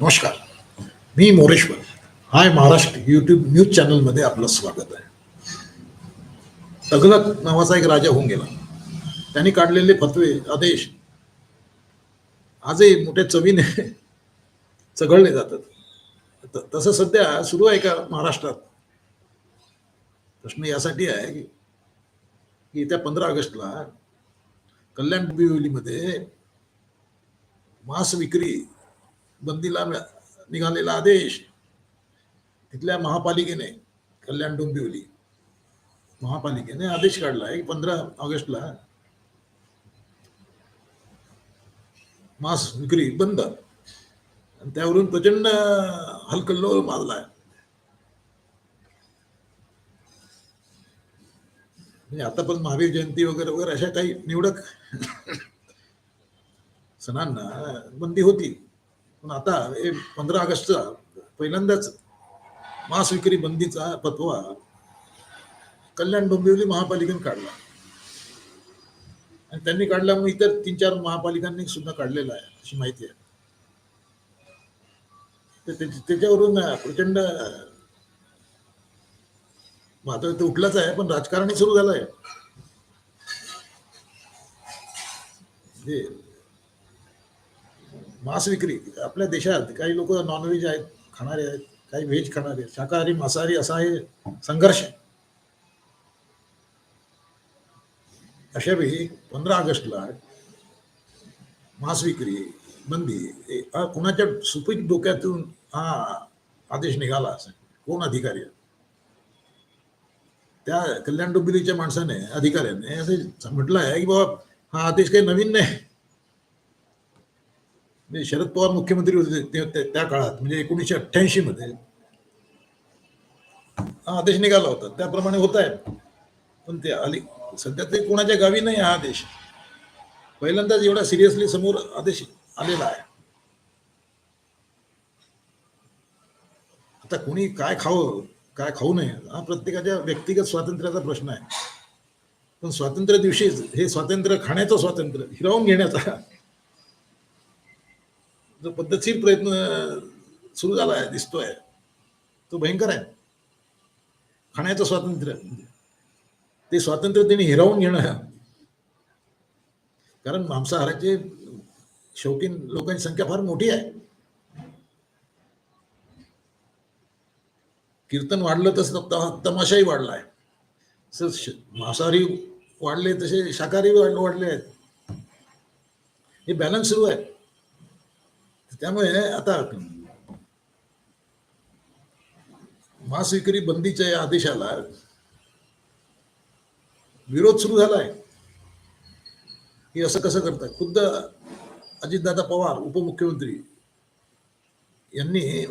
नमस्कार. मी Moreshwar. Hi Maharashtra YouTube news चॅनलमध्ये आपलं स्वागत आहे. तगलक नावाचा एक राजा होऊन गेला. त्यांनी काढलेले फतवे आदेश आजही मोठ्या चवीने चघळले जातात. तसं सध्या सुरू आहे का महाराष्ट्रात? प्रश्न यासाठी आहे की की येत्या पंधरा ऑगस्टला कल्याण डोंबिवलीमध्ये मांस विक्री बंदीला निघालेला आदेश तिथल्या महापालिकेने कल्याण डोंबिवली. महापालिकेने आदेश काढला एक पंधरा ऑगस्टला. मांस विक्री बंद. आणि त्यावरून प्रचंड हलकल्लोळ माजलाय. म्हणजे आता पण महावीर जयंती वगैरे वगैरे अशा काही निवडक सणांना बंदी होती. पण आता हे पंधरा ऑगस्टचा पहिल्यांदाच मांस विक्री बंदीचा फतवा कल्याण डोंबिवली महापालिकेने काढला. आणि त्यांनी काढल्यामुळे इतर तीन चार महापालिकांनी सुद्धा काढलेला आहे अशी माहिती आहे. त्याच्यावरून प्रचंड मग आता ते आहे पण राजकारणही सुरू झालंय. मांस विक्री आपल्या देशात काही लोक नॉनव्हेज आहेत खाणारे आहेत काही व्हेज खाणारे आहेत. शाकाहारी मांसाहारी असा हे संघर्ष आहे. अशा वेळी पंधरा ऑगस्टला मांस विक्री बंदी कोणाच्या हा कुणाच्या सुपीक डोक्यातून हा आदेश निघाला असेल? कोण अधिकारी त्या कल्याण डोंबिवलीच्या माणसाने अधिकाऱ्याने असं म्हटलं आहे की बाबा हा आदेश काही नवीन नाही. म्हणजे शरद पवार मुख्यमंत्री होते ते- त्या काळात म्हणजे एकोणीसशे अठ्ठ्याऐंशी मध्ये. हा आदेश निघाला होता. त्याप्रमाणे होत आहे. पण ते आली सध्या ते कोणाच्या गावी नाही हा आदेश. पहिल्यांदाच एवढा सिरियसली समोर आदेश आलेला आहे. आता कोणी काय खावं काय खाऊ नये हा प्रत्येकाच्या व्यक्तिगत स्वातंत्र्याचा प्रश्न आहे. पण स्वातंत्र्य दिवशीच हे स्वातंत्र्य खाण्याचं स्वातंत्र्य हिरावून घेण्याचा जो पद्धतशीर प्रयत्न सुरू झाला आहे दिसतोय तो भयंकर आहे. खाण्याचं स्वातंत्र्य. ते स्वातंत्र्य त्यांनी हिरावून घेणं कारण मांसाहाराचे शौकीन लोकांची संख्या फार मोठी आहे. कीर्तन वाढलं तसं तमाशाही वाढला आहे. तसं मांसाहारी वाढले तसे शाकाहारी वाढले आहेत. हे बॅलन्स सुरू आहे. त्यामुळे आता मांस विक्री बंदीच्या या आदेशाला विरोध सुरू झालाय. हे असं कसं करतात? खुद्द अजितदादा पवार उपमुख्यमंत्री यांनी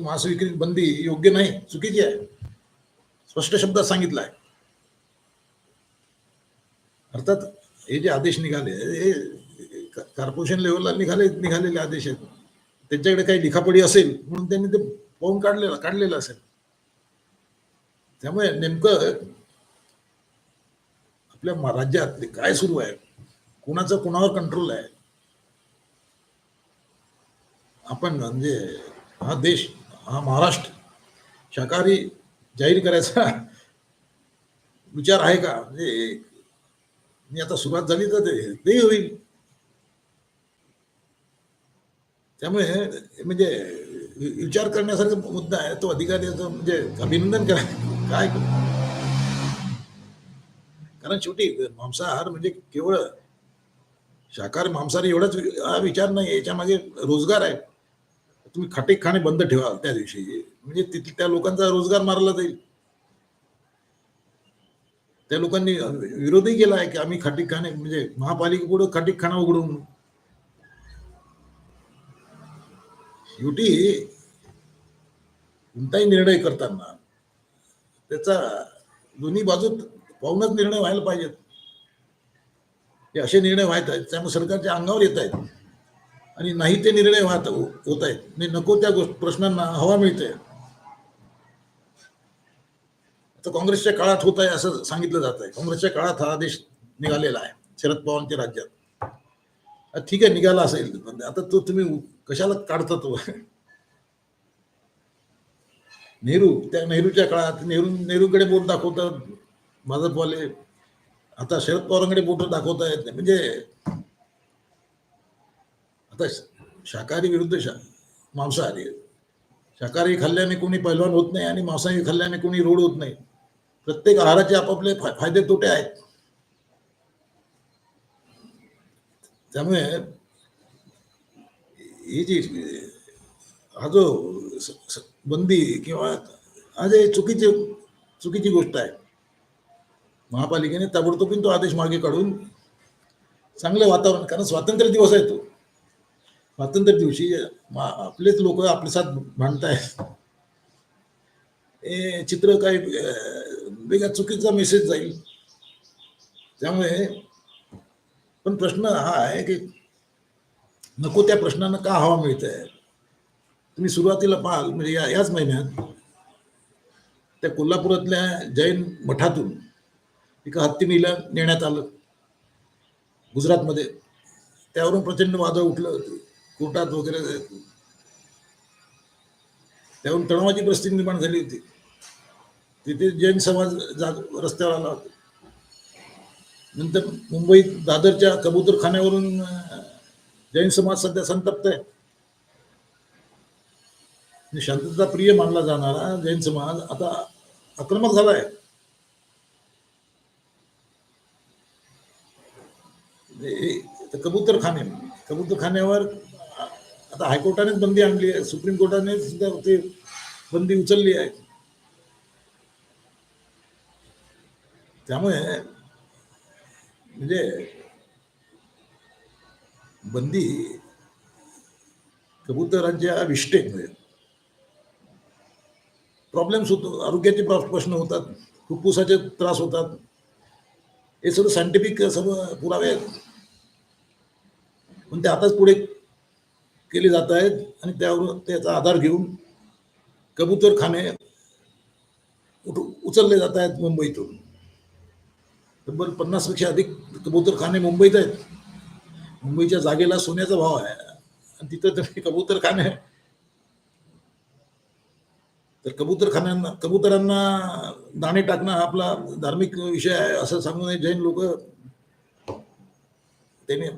मांस विक्री बंदी योग्य नाही चुकीची आहे. स्पष्ट शब्दात सांगितलं आहे अर्थात हे जे आदेश निघाले हे कॉर्पोरेशन लेवलला निघाले निघालेले आदेश आहेत. त्यांच्याकडे काही लिखापडी असेल म्हणून त्यांनी ते पाहून काढलेलं काढलेलं असेल. त्यामुळे नेमकं आपल्या राज्यात ते काय सुरू आहे? कुणाचं कुणावर कंट्रोल आहे? आपण म्हणजे हा देश हा महाराष्ट्र शाकाहारी जाहीर करायचा विचार आहे का? म्हणजे मी आता सुरुवात झाली तर ते तेही होईल. त्यामुळे म्हणजे विचार करण्यासारखा मुद्दा आहे. तो अधिकाऱ्याचं म्हणजे अभिनंदन करा. काय कारण शेवटी मांसाहार म्हणजे केवळ शाकाहारी मांसाहारी एवढाच हा विचार नाही याच्या मागे रोजगार आहे. तुम्ही खाटे खाणे बंद ठेवा त्या दिवशी. म्हणजे तिथे त्या लोकांचा रोजगार मारला जाईल. त्या लोकांनी विरोधही केला आहे की आम्ही खाटीक खाणे म्हणजे महापालिकेपुढे खाटीक खाणं उघडून शेवटी कोणताही निर्णय करताना त्याचा दोन्ही बाजूत पाहूनच निर्णय व्हायला पाहिजेत. हे असे निर्णय व्हायत आहेत त्यामुळे सरकारच्या अंगावर येत आहेत. आणि नाही ते निर्णय वाहत हो, होत आहेत. आणि नको त्या गोष्ट प्रश्नांना हवा मिळते आता काँग्रेसच्या काळात होत आहे असं सांगितलं जात आहे. काँग्रेसच्या काळात हा आदेश निघालेला आहे शरद पवारांच्या राज्यात. ठीक आहे निघाला असेल. पण आता तो तुम्ही कशाला काढता तो? नेहरू त्या नेहरूच्या काळात नेहरू नेहरूकडे बोट दाखवतात भाजपवाले आता शरद पवारांकडे बोट दाखवता येत नाही. म्हणजे आता शाकाहारी विरुद्ध शा मांसाहारी. शाकाहारी खाल्ल्याने कोणी पैलवान होत नाही आणि मांसाहारी खाल्ल्याने कोणी रोड होत नाही. प्रत्येक आहाराचे आपापले फायदे तोटे आहेत. त्यामुळे ही जी हा जो स- बंदी किंवा आज हे चुकीची चुकीची गोष्ट आहे महापालिकेने ताबडतोबीन तो आदेश मागे काढून चांगलं वातावरण कारण स्वातंत्र्य दिवस आहे तो. स्वातंत्र्य दिवशी मा- आपलेच लोक आपल्यासात भांडतायत. हे चित्र काही वेगळ्या चुकीचा मेसेज जाईल. त्यामुळे पण प्रश्न हा आहे की नको त्या प्रश्नांना का हवा मिळते तुम्ही सुरुवातीला पाहाल म्हणजे या याच महिन्यात त्या कोल्हापुरातल्या जैन मठातून एका हत्तीनीला नेण्यात आलं. गुजरातमध्ये. त्यावरून प्रचंड वादळ उठलं. कोर्टात वगैरे त्यावरून तणावाची परिस्थिती निर्माण झाली होती. तिथे जैन समाज जाग रस्त्यावर आला होता. नंतर मुंबईत दादरच्या कबूतरखान्यावरून जैन समाज सध्या संतप्त आहे. शांतता प्रिय मानला जाणारा जैन समाज आता आक्रमक झालाय. म्हणजे हे- कबूतरखाने कबूतरखान्यावर आता हायकोर्टानेच बंदी आणली आहे. सुप्रीम कोर्टाने सुद्धा ते बंदी उचलली आहे. त्यामुळे म्हणजे बंदी कबुतरांच्या विष्टेमुळे प्रॉब्लेम्स होतो आरोग्याचे प्रश्न होतात फुफ्फुसाचे त्रास होतात. हे सर्व सायंटिफिक सर्व पुरावे आहेत. पण ते आताच पुढे केले जात आहेत आणि त्यावर त्याचा आधार घेऊन कबूतरखाने उठ- उचलले जात आहेत मुंबईतून. तब्बल पन्नासपेक्षा अधिक कबूतरखाने मुंबईत आहेत. मुंबईच्या जागेला सोन्याचा भाव आहे. आणि तिथं तुम्ही कबूतरखाने तर कबूतरखान्यांना कबुतरांना दाणे टाकणं हा आपला धार्मिक विषय आहे असं सांगून जैन लोक त्याने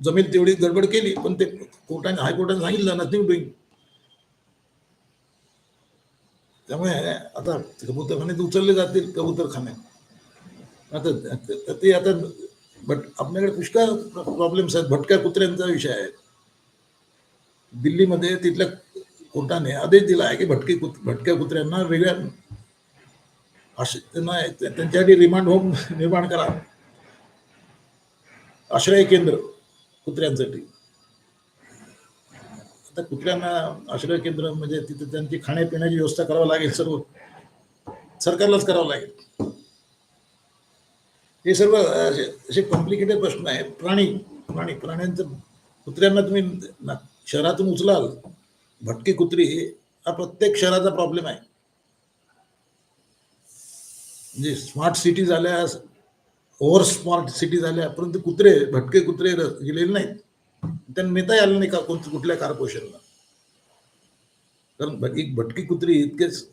जमीन तेवढी गडबड केली पण ते कोर्टाने हायकोर्टाने सांगितलं नथिंग डुईंग त्यामुळे आता कबूतरखाने उचलले जातील कबूतरखाने. आता त- ते आता बट आपल्याकडे पुष्कळ प्रॉब्लेम्स आहेत. भटक्या कुत्र्यांचा विषय आहे. दिल्लीमध्ये तिथल्या कोर्टाने आदेश दिला आहे की भटकी कुत भटक्या कुत्र्यांना वेगळ्या आश त्यांना त्यांच्यासाठी रिमांड होम निर्माण करा. आश्रय केंद्र कुत्र्यांसाठी. आता कुत्र्यांना आश्रय केंद्र म्हणजे तिथे त्यांची खाण्यापिण्याची व्यवस्था करावं लागेल सर्व. सरकारलाच करावं लागेल. हे सर्व असे कॉम्प्लिकेटेड प्रश्न आहे प्राणी प्राणी प्राण्यांचं कुत्र्यांना तुम्ही शहरातून उचलाल भटकी कुत्री हा प्रत्येक शहराचा प्रॉब्लेम आहे. म्हणजे स्मार्ट सिटी झाल्या ओव्हर स्मार्ट सिटी झाल्या परंतु कुत्रे भटके कुत्रे गेलेले नाहीत. त्यांना नेता आलं नाही का कोणत्या कुठल्या कॉर्पोरेशनला कारण एक भटकी कुत्री इतकेच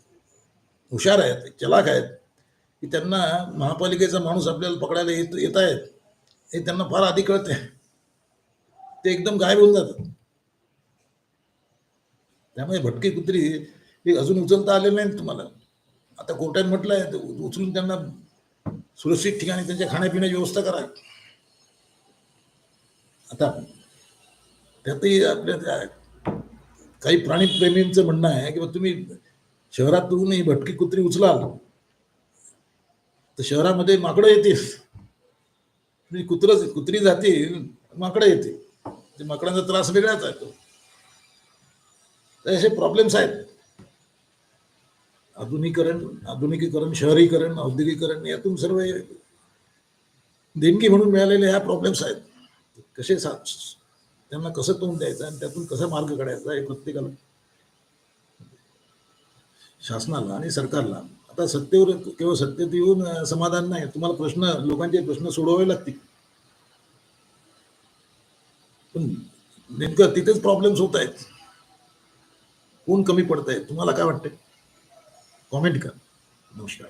हुशार आहेत चलाक आहेत. की त्यांना महापालिकेचा माणूस आपल्याला पकडायला येत येत आहेत हे त्यांना फार आधी कळते ते एकदम गायब होऊन जातात. त्यामुळे भटकी कुत्री हे अजून उचलता आलेलं नाही तुम्हाला. आता कोर्टाने म्हटलं आहे उचलून त्यांना सुरक्षित ठिकाणी त्यांच्या खाण्यापिण्याची व्यवस्था करा. आता त्यातही आपल्या काही प्राणीप्रेमींचं म्हणणं आहे की बा तुम्ही शहरातून ही भटकी कुत्री उचलाल. तर शहरामध्ये माकडं येतील. म्हणजे कुत्र कुत्री जातील माकडं येतील. ते माकडांचा त्रास वेगळाच आहे तो. तर असे प्रॉब्लेम्स आहेत. आधुनिकरण आधुनिकीकरण शहरीकरण औद्योगिकरण यातून सर्व हे देणगी म्हणून मिळालेले ह्या प्रॉब्लेम्स आहेत. कसे सा त्यांना कसं तोंड द्यायचं आणि त्यातून कसा मार्ग काढायचा हे प्रत्येकाला शासनाला आणि सरकारला आता सत्तेवर केवळ सत्तेत येऊन समाधान नाही. तुम्हाला प्रश्न लोकांचे प्रश्न सोडवावे लागतील. पण नेमकं तिथेच प्रॉब्लेम्स होत आहेत. कोण कमी पडत आहे तुम्हाला काय वाटतंय? कॉमेंट करा. नमस्कार.